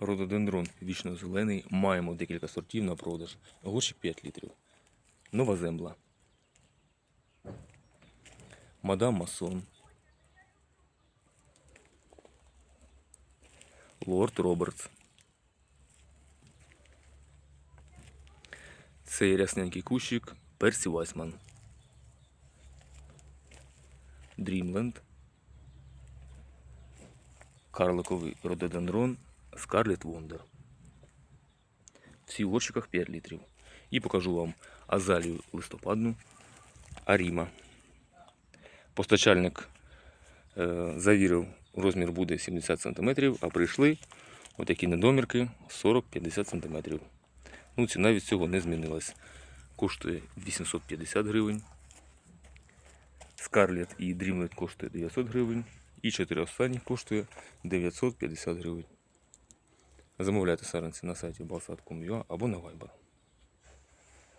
Рододендрон вічно зелений. Маємо декілька сортів на продаж. Горщик 5 літрів. Нова земла. Мадам Масон. Лорд Робертс. Цей рясненький кущик Персі Вайсман. Дрімленд. Карликовий рододендрон Вондер. Всі в горщиках 5 літрів. І покажу вам азалію листопадну Аріма. Постачальник е, завірив, розмір буде 70 см, а прийшли отакі недомірки 40-50 см. Ну, ціна від цього не змінилась. Коштує 850 гривень. Скарлет і Dreamlet коштує 900 гривень. І 4 останні коштує 950 гривень. Замовляйте саранці на сайті balsat.com.ua або на Viber.